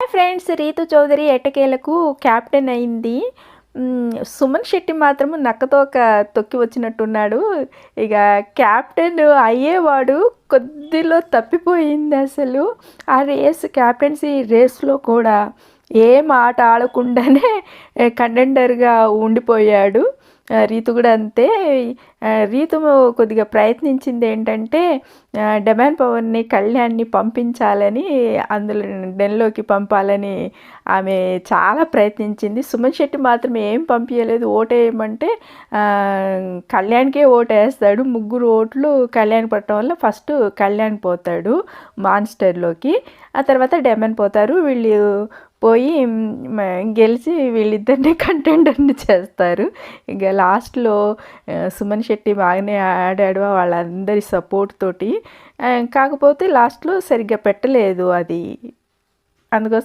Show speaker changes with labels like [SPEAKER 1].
[SPEAKER 1] Friends Ritu Chaudhary ఎటకేలకు captain అయింది. సుమన్ శెట్టి మాత్రం నక్కతోక తొక్కి వచ్చినట్టున్నాడు. ఇక క్యాప్టెన్ అయ్యేవాడు కొద్దిలో తప్పిపోయింది అసలు. ఆ రేస్ క్యాప్టెన్సీ రేస్లో కూడా ఏం ఆట ఆడకుండానే కంటెండర్గా ఉండిపోయాడు. రీతు కూడా అంతే. రీతు కొద్దిగా ప్రయత్నించింది ఏంటంటే ఆ, డెమాన్ కళ్యాణ్ని పంపించాలని అందులో డెన్లోకి పంపాలని ఆమె చాలా ప్రయత్నించింది. సుమన్ శెట్టి మాత్రం ఏం పంపించలేదు ఓటేయమంటే ఆ, కళ్యాణ్కే ఓటేస్తాడు ముగ్గురు ఓట్లు కళ్యాణ్ పట్టడం వల్ల ఫస్ట్ కళ్యాణ్ పోతాడు మాన్స్టర్లోకి. ఆ తర్వాత డెమన్ పోతారు. వీళ్ళు పోయి గెలిచి వీళ్ళిద్దరిని కంటెండర్ని చేస్తారు. ఇక లాస్ట్లో సుమన్ శెట్టి బాగానే ఆడాడు వాళ్ళందరి సపోర్ట్ తోటి. కాకపోతే లాస్ట్లో సరిగ్గా పెట్టలేదు అది. అందుకోసం